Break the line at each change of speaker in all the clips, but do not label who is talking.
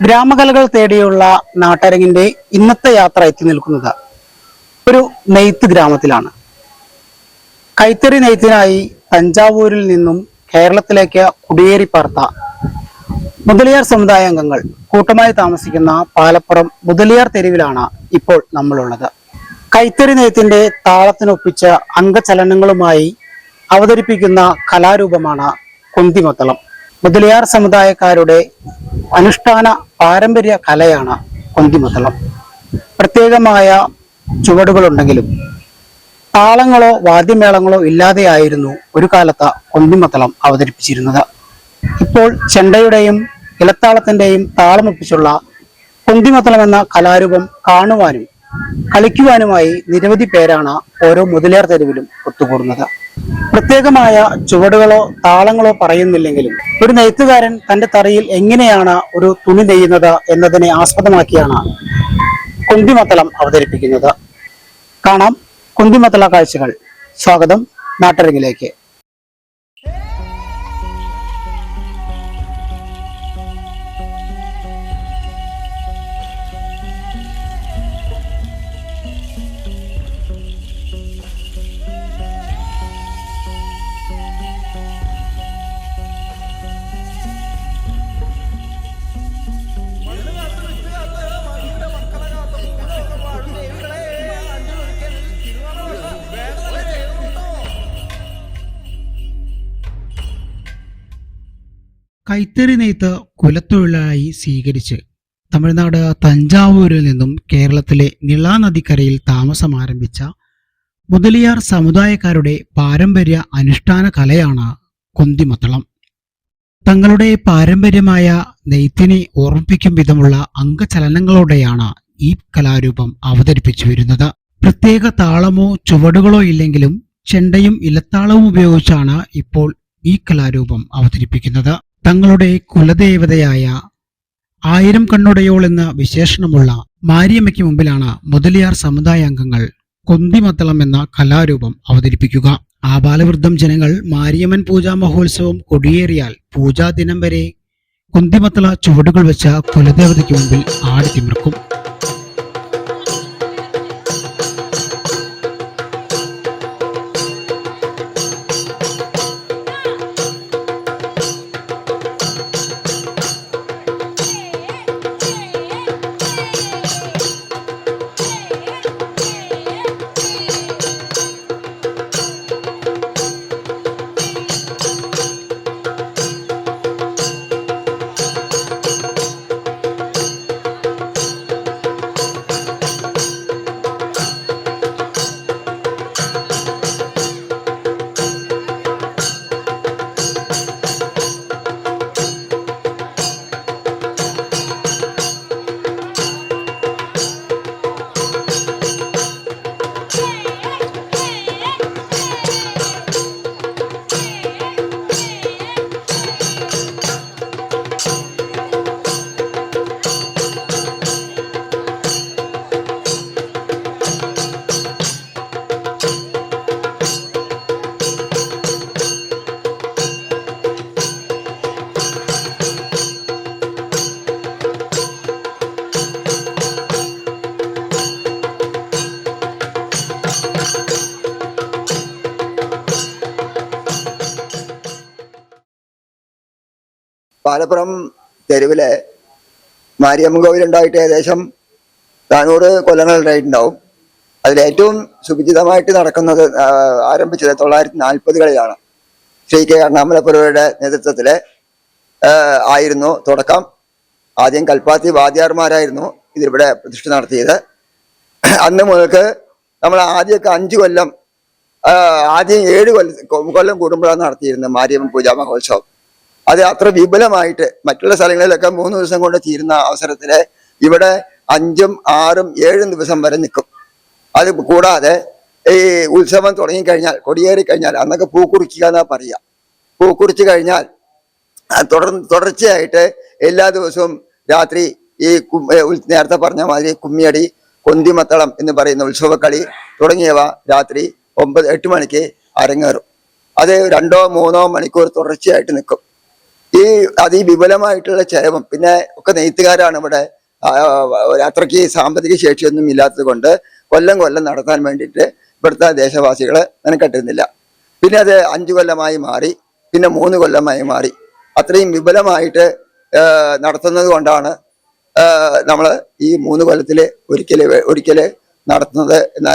ഗ്രാമകലകൾ തേടിയുള്ള നാട്ടരങ്ങിന്റെ ഇന്നത്തെ യാത്ര എത്തി നിൽക്കുന്നത് ഒരു നെയ്ത്ത് ഗ്രാമത്തിലാണ്. കൈത്തറി നെയ്ത്തിനായി തഞ്ചാവൂരിൽ നിന്നും കേരളത്തിലേക്ക് കുടിയേറി പാർത്ത മുതലിയാർ സമുദായ അംഗങ്ങൾ കൂട്ടമായി താമസിക്കുന്ന പാലപ്പുറം മുതലിയാർ തെരുവിലാണ് ഇപ്പോൾ നമ്മളുള്ളത്. കൈത്തറി നെയ്ത്തിന്റെ താളത്തിനൊപ്പിച്ച അംഗചലനങ്ങളുമായി അവതരിപ്പിക്കുന്ന കലാരൂപമാണ് കൊന്തിമത്തളം. മുതലിയാർ സമുദായക്കാരുടെ അനുഷ്ഠാന പാരമ്പര്യ കലയാണ് കൊന്തിമുതലം പ്രത്യേകമായ ചുവടുകളുണ്ടെങ്കിലും താളങ്ങളോ വാദ്യമേളങ്ങളോ ഇല്ലാതെയായിരുന്നു ഒരു കാലത്ത് കൊന്തിമത്തളം അവതരിപ്പിച്ചിരുന്നത്. ഇപ്പോൾ ചെണ്ടയുടെയും ഇലത്താളത്തിന്റെയും താളമൊപ്പിച്ചുള്ള കൊന്തിമത്തളം എന്ന കലാരൂപം കാണുവാനും കളിക്കുവാനുമായി നിരവധി പേരാണ് ഓരോ മുതലേർ തെരുവിലും ഒത്തുകൂടുന്നത്. പ്രത്യേകമായ ചുവടുകളോ താളങ്ങളോ പറയുന്നില്ലെങ്കിലും ഒരു നെയ്ത്തുകാരൻ തന്റെ തറയിൽ എങ്ങനെയാണ് ഒരു തുണി നെയ്യുന്നത് എന്നതിനെ ആസ്പദമാക്കിയാണ് കുന്തിമത്തളം അവതരിപ്പിക്കുന്നത്. കാണാം കുന്തിമത്തള കാഴ്ചകൾ. സ്വാഗതം. നാട്ടരങ്ങിലേക്ക്. കൈത്തറി നെയ്ത്ത് കുലത്തൊഴിലായി സ്വീകരിച്ച് തമിഴ്നാട് തഞ്ചാവൂരിൽ നിന്നും കേരളത്തിലെ നിള നദിക്കരയിൽ താമസം ആരംഭിച്ച മുതലിയാർ സമുദായക്കാരുടെ പാരമ്പര്യ അനുഷ്ഠാന കലയാണ് കൊന്തിമത്തളം. തങ്ങളുടെ പാരമ്പര്യമായ നെയ്ത്തിനെ ഓർമ്മിപ്പിക്കും വിധമുള്ള അംഗചലനങ്ങളോടെയാണ് ഈ കലാരൂപം അവതരിപ്പിച്ചു വരുന്നത്. പ്രത്യേക താളമോ ചുവടുകളോ ഇല്ലെങ്കിലും ചെണ്ടയും ഇലത്താളവും ഉപയോഗിച്ചാണ് ഇപ്പോൾ ഈ കലാരൂപം അവതരിപ്പിക്കുന്നത്. തങ്ങളുടെ കുലദേവതയായ ആയിരം കണ്ണുടയോൾ എന്ന വിശേഷണമുള്ള മാരിയമ്മയ്ക്ക് മുമ്പിലാണ് മുതലിയാർ സമുദായ അംഗങ്ങൾ കൊന്തിമത്തളം എന്ന കലാരൂപം അവതരിപ്പിക്കുക. ആബാലവൃദ്ധം ജനങ്ങൾ മാരിയമ്മൻ പൂജാ മഹോത്സവം കൊടിയേറിയാൽ പൂജാദിനം വരെ കുന്തിമത്തള ചുവടുകൾ വെച്ച കുലദേവതയ്ക്ക് മുമ്പിൽ ആടിത്തിമിർക്കും.
പാലപ്പുറം തെരുവിലെ മാരിയമ്മൻ കോവിലുണ്ടായിട്ട് ഏകദേശം നാനൂറ് കൊല്ലങ്ങൾ ഉണ്ടായിട്ടുണ്ടാവും. അതിലേറ്റവും സുഭിചിതമായിട്ട് നടക്കുന്നത് ആരംഭിച്ചത് തൊള്ളായിരത്തി നാൽപ്പതുകളിലാണ്. ശ്രീ കെ അണ്ണാമലപ്പുരയുടെ നേതൃത്വത്തിൽ ആയിരുന്നു തുടക്കം. ആദ്യം കൽപ്പാത്തി വാദ്യാർമാരായിരുന്നു ഇതിവിടെ പ്രതിഷ്ഠ നടത്തിയത്. അന്ന് മുതൽക്ക് നമ്മൾ ആദ്യമൊക്കെ അഞ്ച് കൊല്ലം ആദ്യം ഏഴ് കൊല്ലം കൊല്ലം കൂടുമ്പോഴാണ് നടത്തിയിരുന്നത് മാരിയമ്മൻ പൂജാ മഹോത്സവം. അത് അത്ര വിപുലമായിട്ട് മറ്റുള്ള സ്ഥലങ്ങളിലൊക്കെ മൂന്ന് ദിവസം കൊണ്ട് തീരുന്ന അവസരത്തിൽ ഇവിടെ അഞ്ചും ആറും ഏഴും ദിവസം വരെ നിൽക്കും അത് കൂടാതെ ഈ ഉത്സവം തുടങ്ങിക്കഴിഞ്ഞാൽ കൊടിയേറി കഴിഞ്ഞാൽ അന്നൊക്കെ പൂക്കുറിക്കുക എന്നാ പറയുക പൂക്കുറിച്ച് കഴിഞ്ഞാൽ തുടർ തുടർച്ചയായിട്ട് എല്ലാ ദിവസവും രാത്രി ഈ നേരത്തെ പറഞ്ഞ മാതിരി കുമ്മിയടി കൊന്തിമത്തളം എന്ന് പറയുന്ന ഉത്സവക്കളി തുടങ്ങിയവ രാത്രി ഒമ്പത് എട്ട് മണിക്ക് അരങ്ങേറും. അത് രണ്ടോ മൂന്നോ മണിക്കൂർ തുടർച്ചയായിട്ട് നിൽക്കും ഈ അതിവിപുലമായിട്ടുള്ള ചെലവും പിന്നെ ഒക്കെ നെയ്ത്തുകാരാണ് ഇവിടെ അത്രയ്ക്ക് സാമ്പത്തിക ശേഷിയൊന്നും ഇല്ലാത്തത് കൊണ്ട് കൊല്ലം കൊല്ലം നടത്താൻ വേണ്ടിയിട്ട് ഇവിടുത്തെ ദേശവാസികളെ മെനക്കെട്ടുന്നില്ല പിന്നെ അത് അഞ്ചു കൊല്ലമായി മാറി പിന്നെ മൂന്ന് കൊല്ലമായി മാറി. അത്രയും വിപുലമായിട്ട് നടത്തുന്നത് കൊണ്ടാണ് നമ്മൾ ഈ മൂന്ന് കൊല്ലത്തിൽ ഒരിക്കൽ ഒരിക്കൽ നടത്തുന്നത് എന്ന്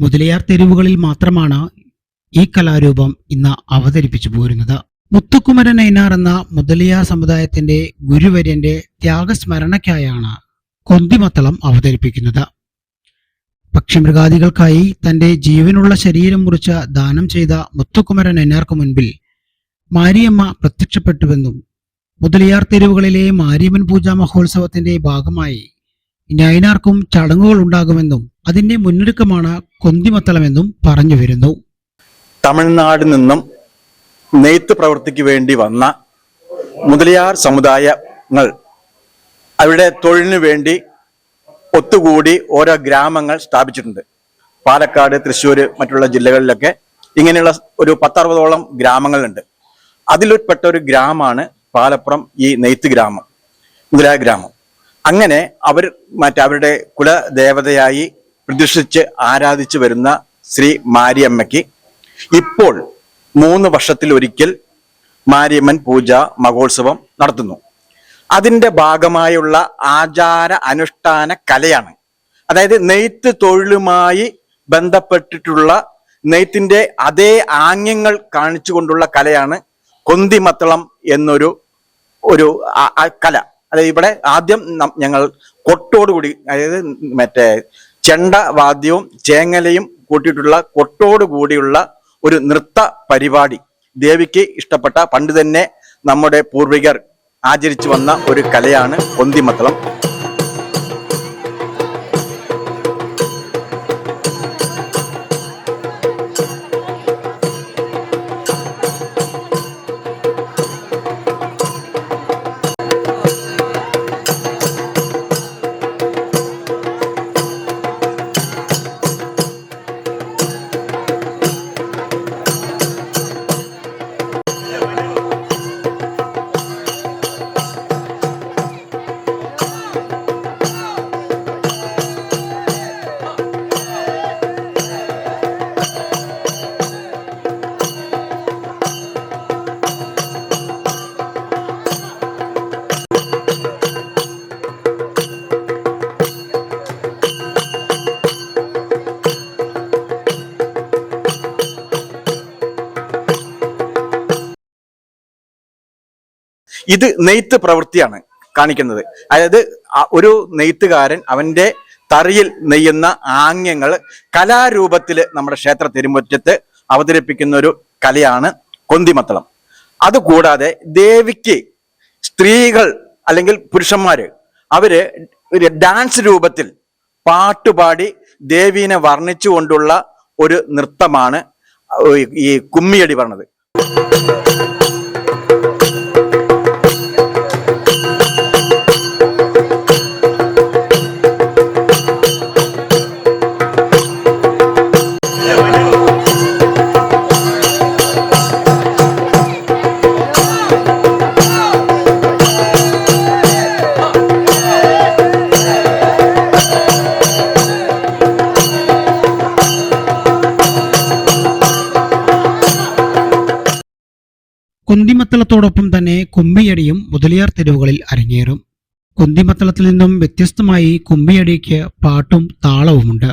മുതലിയാർ തെരുവുകളിൽ മാത്രമാണ് ഈ കലാരൂപം ഇന്ന് അവതരിപ്പിച്ചു പോരുന്നത്. മുത്തുക്കുമരൻ നൈനാർ എന്ന മുതലിയാർ സമുദായത്തിന്റെ ഗുരുവര്യന്റെ ത്യാഗസ്മരണയ്ക്കായാണ് കൊന്തിമത്തളം അവതരിപ്പിക്കുന്നത്. പക്ഷിമൃഗാദികൾക്കായി തന്റെ ജീവനുള്ള ശരീരം മുറിച്ച് ദാനം ചെയ്ത മുത്തുക്കുമരൻ നൈനാർക്ക് മുൻപിൽ മാരിയമ്മ പ്രത്യക്ഷപ്പെട്ടുവെന്നും മുതലിയാർ തെരുവുകളിലെ മാരിയമ്മൻ പൂജാ മഹോത്സവത്തിന്റെ ഭാഗമായി നൈനാർക്കും ചടങ്ങുകൾ ഉണ്ടാകുമെന്നും അതിന്റെ മുന്നൊരുക്കമാണ് കൊന്തിമത്തളമെന്നും പറഞ്ഞു വരുന്നു.
തമിഴ്നാട് നിന്നും നെയ്ത്ത് പ്രവൃത്തിക്ക് വേണ്ടി വന്ന മുതലിയാർ സമുദായങ്ങൾ അവിടെ തൊഴിലിനു വേണ്ടി ഒത്തുകൂടി ഓരോ ഗ്രാമങ്ങൾ സ്ഥാപിച്ചിട്ടുണ്ട്. പാലക്കാട് തൃശ്ശൂർ മറ്റുള്ള ജില്ലകളിലൊക്കെ ഇങ്ങനെയുള്ള ഒരു പത്തറുപതോളം ഗ്രാമങ്ങളുണ്ട്. അതിൽപ്പെട്ട ഒരു ഗ്രാമമാണ് പാലപ്പുറം ഈ നെയ്ത്ത് ഗ്രാമം മുതലായ ഗ്രാമം. അങ്ങനെ അവർ മറ്റേ അവരുടെ കുലദേവതയായി പ്രതിഷ്ഠിച്ച് ആരാധിച്ചു വരുന്ന ശ്രീ മാരിയമ്മയ്ക്ക് ഇപ്പോൾ മൂന്ന് വർഷത്തിൽ ഒരിക്കൽ മാരിയമ്മൻ പൂജ മഹോത്സവം നടത്തുന്നു. അതിന്റെ ഭാഗമായുള്ള ആചാര അനുഷ്ഠാന കലയാണ്. അതായത് നെയ്ത്ത് തൊഴിലുമായി ബന്ധപ്പെട്ടിട്ടുള്ള നെയ്ത്തിന്റെ അതേ ആംഗ്യങ്ങൾ കാണിച്ചുകൊണ്ടുള്ള കലയാണ് കൊന്തിമത്തളം എന്നൊരു ഒരു കല. അതായത് ഇവിടെ ആദ്യം ഞങ്ങൾ കൊട്ടോടുകൂടി അതായത് മറ്റേ ചെണ്ട വാദ്യവും ചേങ്ങലയും കൂട്ടിയിട്ടുള്ള കൊട്ടോട് കൂടിയുള്ള ഒരു നൃത്ത പരിപാടി ദേവിക്ക് ഇഷ്ടപ്പെട്ട പണ്ട് തന്നെ നമ്മുടെ പൂർവികർ ആചരിച്ചു വന്ന ഒരു കലയാണ് കൊന്തിമത്തളം ഇത് നെയ്ത്ത് പ്രവൃത്തിയാണ് കാണിക്കുന്നത്. അതായത് ഒരു നെയ്ത്തുകാരൻ അവന്റെ തറിയിൽ നെയ്യുന്ന ആംഗ്യങ്ങൾ കലാരൂപത്തിൽ നമ്മുടെ ക്ഷേത്ര തിരുമുറ്റത്ത് അവതരിപ്പിക്കുന്ന ഒരു കലയാണ് കൊന്തിമത്തളം. അതുകൂടാതെ ദേവിക്ക് സ്ത്രീകൾ അല്ലെങ്കിൽ പുരുഷന്മാര് അവർ ഡാൻസ് രൂപത്തിൽ പാട്ടുപാടി ദേവീനെ വർണിച്ചുകൊണ്ടുള്ള ഒരു നൃത്തമാണ് ഈ കുമ്മിയടി പറഞ്ഞത്.
കുന്തിമത്തളത്തോടൊപ്പം തന്നെ കുമ്മിയടിയും മുതലിയാർ തെരുവുകളിൽ അരങ്ങേറും. കുന്തിമത്തളത്തിൽ നിന്നും വ്യത്യസ്തമായി കുമ്മിയടിക്ക് പാട്ടും താളവുമുണ്ട്.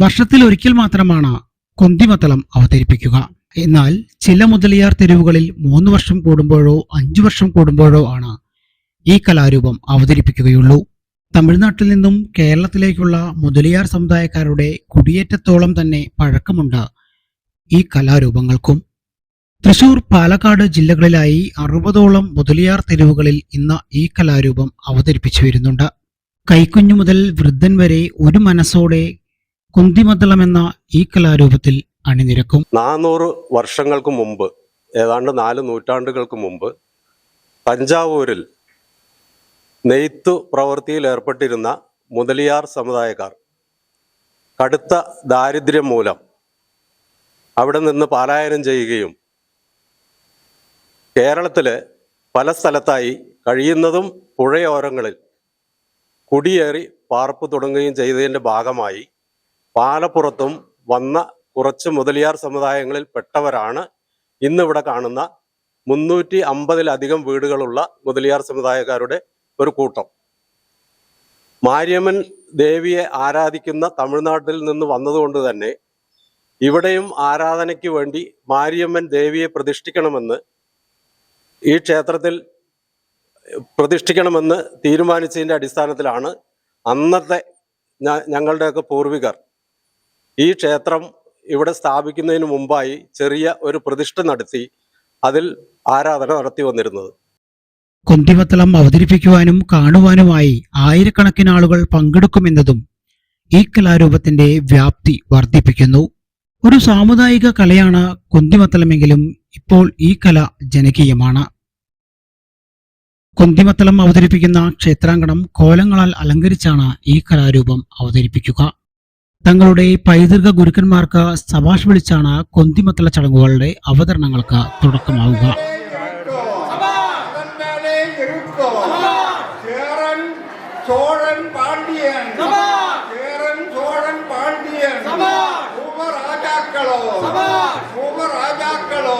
വർഷത്തിൽ ഒരിക്കൽ മാത്രമാണ് കൊന്തിമത്തളം അവതരിപ്പിക്കുക. എന്നാൽ ചില മുതലിയാർ തെരുവുകളിൽ മൂന്ന് വർഷം കൂടുമ്പോഴോ അഞ്ചു വർഷം കൂടുമ്പോഴോ ആണ് ഈ കലാരൂപം അവതരിപ്പിക്കുകയുള്ളൂ. തമിഴ്നാട്ടിൽ നിന്നും കേരളത്തിലേക്കുള്ള മുതലിയാർ സമുദായക്കാരുടെ കുടിയേറ്റത്തോളം തന്നെ പഴക്കമുണ്ട് ഈ കലാരൂപങ്ങൾക്കും. തൃശൂർ പാലക്കാട് ജില്ലകളിലായി അറുപതോളം മുതലിയാർ തെരുവുകളിൽ ഇന്ന് ഈ കലാരൂപം അവതരിപ്പിച്ചു വരുന്നുണ്ട്. കൈക്കുഞ്ഞു മുതൽ വൃദ്ധൻ വരെ ഒരു മനസ്സോടെ കുന്തിമദ്ദളം എന്ന ഈ കലാരൂപത്തിൽ അണിനിരക്കും.
നാനൂറ് വർഷങ്ങൾക്ക് മുമ്പ് ഏതാണ്ട് നാല് നൂറ്റാണ്ടുകൾക്ക് മുമ്പ് തഞ്ചാവൂരിൽ നെയ്ത്തു പ്രവൃത്തിയിൽ ഏർപ്പെട്ടിരുന്ന മുതലിയാർ സമുദായക്കാർ കടുത്ത ദാരിദ്ര്യം മൂലം അവിടെ നിന്ന് പാലായനം ചെയ്യുകയും കേരളത്തിലെ പല സ്ഥലത്തായി കഴിയുന്നതും പുഴയോരങ്ങളിൽ കുടിയേറി പാർപ്പ് തുടങ്ങുകയും ചെയ്തതിന്റെ ഭാഗമായി പാലപ്പുറത്തും വന്ന കുറച്ച് മുതലിയാർ സമുദായങ്ങളിൽ പെട്ടവരാണ് ഇന്നിവിടെ കാണുന്ന മുന്നൂറ്റി അമ്പതിലധികം വീടുകളുള്ള മുതലിയാർ സമുദായക്കാരുടെ ഒരു കൂട്ടം. മാരിയമ്മൻ ദേവിയെ ആരാധിക്കുന്ന തമിഴ്നാട്ടിൽ നിന്ന് വന്നതുകൊണ്ട് തന്നെ ഇവിടെയും ആരാധനയ്ക്ക് വേണ്ടി മാരിയമ്മൻ ദേവിയെ പ്രതിഷ്ഠിക്കണമെന്ന് ഈ ക്ഷേത്രത്തിൽ പ്രതിഷ്ഠിക്കണമെന്ന് തീരുമാനിച്ചതിന്റെ അടിസ്ഥാനത്തിലാണ് അന്നത്തെ ഞങ്ങളുടെയൊക്കെ പൂർവികർ ഈ ക്ഷേത്രം ഇവിടെ സ്ഥാപിക്കുന്നതിന് മുമ്പായി ചെറിയ ഒരു പ്രതിഷ്ഠ നടത്തി അതിൽ ആരാധന നടത്തി വന്നിരുന്നത്.
കുന്തിമത്തളം അവതരിപ്പിക്കുവാനും കാണുവാനുമായി ആയിരക്കണക്കിന് ആളുകൾ പങ്കെടുക്കുമെന്നതും ഈ കലാരൂപത്തിന്റെ വ്യാപ്തി വർദ്ധിപ്പിക്കുന്നു. ഒരു സാമുദായിക കലയാണ് കുന്തിമത്തലമെങ്കിലും ഇപ്പോൾ ഈ കല ജനകീയമാണ്. കുന്തിമത്തലം അവതരിപ്പിക്കുന്ന ക്ഷേത്രാങ്കണം കോലങ്ങളാൽ അലങ്കരിച്ചാണ് ഈ കലാരൂപം അവതരിപ്പിക്കുക. തങ്ങളുടെ പൈതൃക ഗുരുക്കന്മാർക്ക് സഭാഷ് വിളിച്ചാണ് കൊന്തിമത്തല ചടങ്ങുകളുടെ അവതരണങ്ങൾക്ക് തുടക്കമാവുക
ചോഴൻ പാണ്ഡ്യൻ ചേരൻ ചോഴൻ പാണ്ഡ്യൻ ഉപരാജാക്കളോ ഉപരാജാക്കളോ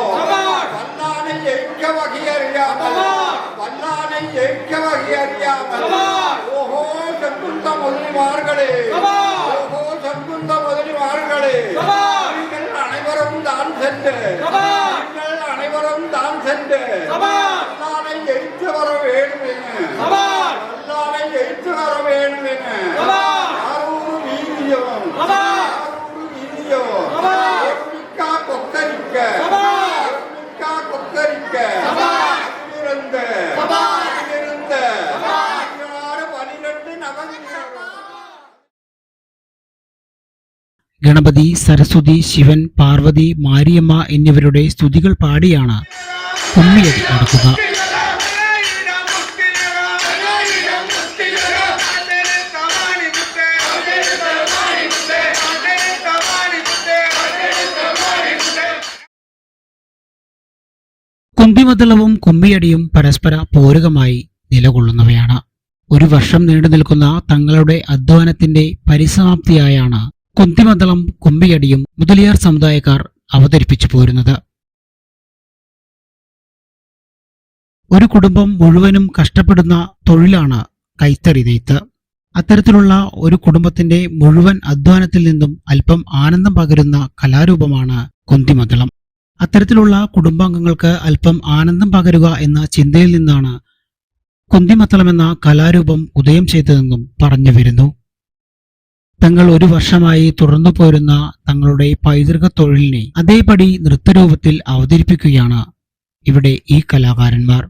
വല്ലാനെ ജയിക്ക വകയറിയാമോ വല്ലാനെ ജയിക്ക വകയറിയാമോ ഓഹോ ചെക്കുന്ത മുസ്ലിമാർകളെ நீங்கள் அனைவரும் தான் சென்று. நீங்கள் அனைவரும் தான் சென்று. அல்லானை ஜெயித்து வர வேண்டும்
ഗണപതി സരസ്വതി ശിവൻ പാർവതി മാരിയമ്മ എന്നിവരുടെ സ്തുതികൾ പാടിയാണ് കുമ്മിയടി നടക്കുക. കുമ്പിമതളവും കുമ്മിയടിയും പരസ്പര പൂരകമായി നിലകൊള്ളുന്നവയാണ്. ഒരു വർഷം നീണ്ടു നിൽക്കുന്ന തങ്ങളുടെ അധ്വാനത്തിന്റെ പരിസമാപ്തിയായാണ് കുന്തിമതളം കുമ്പിയടിയും മുതലിയാർ സമുദായക്കാർ അവതരിപ്പിച്ചു പോരുന്നത്. ഒരു കുടുംബം മുഴുവനും കഷ്ടപ്പെടുന്ന തൊഴിലാണ് കൈത്തറി നെയ്ത്ത്. അത്തരത്തിലുള്ള ഒരു കുടുംബത്തിന്റെ മുഴുവൻ അധ്വാനത്തിൽ നിന്നും അല്പം ആനന്ദം പകരുന്ന കലാരൂപമാണ് കുന്തിമതളം അത്തരത്തിലുള്ള കുടുംബാംഗങ്ങൾക്ക് അല്പം ആനന്ദം പകരുക എന്ന ചിന്തയിൽ നിന്നാണ് കുന്തിമത്തളം എന്ന കലാരൂപം ഉദയം ചെയ്തതെന്നും പറഞ്ഞു വരുന്നു. തങ്ങൾ ഒരു വർഷമായി തുടർന്നു പോരുന്ന തങ്ങളുടെ പൈതൃക തൊഴിലിനെ അതേപടി നൃത്തരൂപത്തിൽ അവതരിപ്പിക്കുകയാണ് ഇവിടെ ഈ കലാകാരന്മാർ.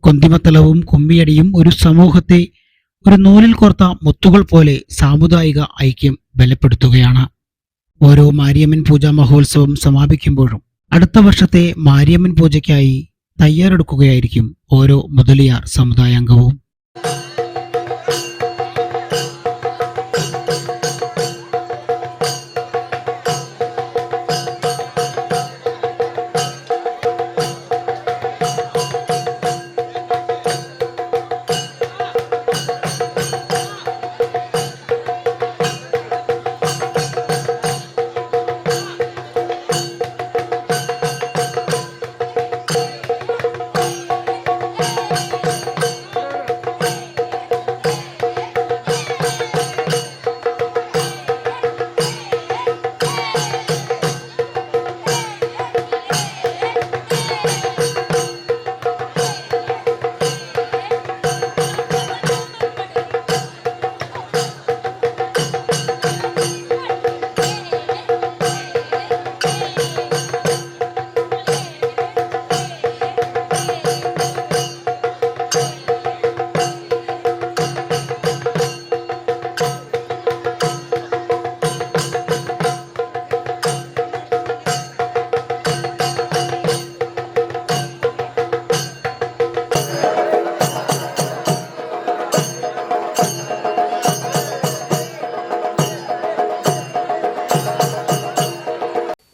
കൊന്തിമത്തലവും കുമ്മിയടിയും ഒരു സമൂഹത്തെ ഒരു നൂലിൽ കോർത്ത മുത്തുകൾ പോലെ സാമുദായിക ഐക്യം ബലപ്പെടുത്തുകയാണ്. ഓരോ മാരിയമ്മൻ പൂജാ മഹോത്സവം സമാപിക്കുമ്പോഴും അടുത്ത വർഷത്തെ മാരിയമ്മൻ പൂജയ്ക്കായി തയ്യാറെടുക്കുകയായിരിക്കും ഓരോ മുതലിയാർ സമുദായാംഗവും.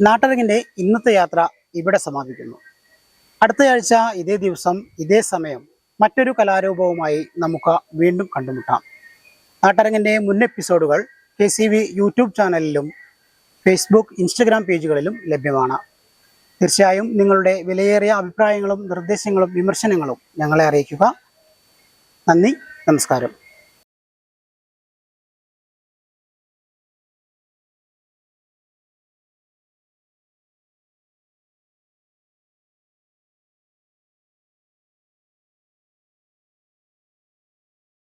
നാട്ടരങ്ങിന്റെ ഇന്നത്തെ യാത്ര ഇവിടെ സമാപിക്കുന്നു. അടുത്തയാഴ്ച ഇതേ ദിവസം ഇതേ സമയം മറ്റൊരു കലാരൂപവുമായി നമുക്ക് വീണ്ടും കണ്ടുമുട്ടാം. നാട്ടരങ്ങിന്റെ മുൻ എപ്പിസോഡുകൾ കെ സി വി യൂട്യൂബ് ചാനലിലും ഫേസ്ബുക്ക് ഇൻസ്റ്റഗ്രാം പേജുകളിലും ലഭ്യമാണ്. തീർച്ചയായും നിങ്ങളുടെ വിലയേറിയ അഭിപ്രായങ്ങളും നിർദ്ദേശങ്ങളും വിമർശനങ്ങളും ഞങ്ങളെ അറിയിക്കുക. നന്ദി നമസ്കാരം.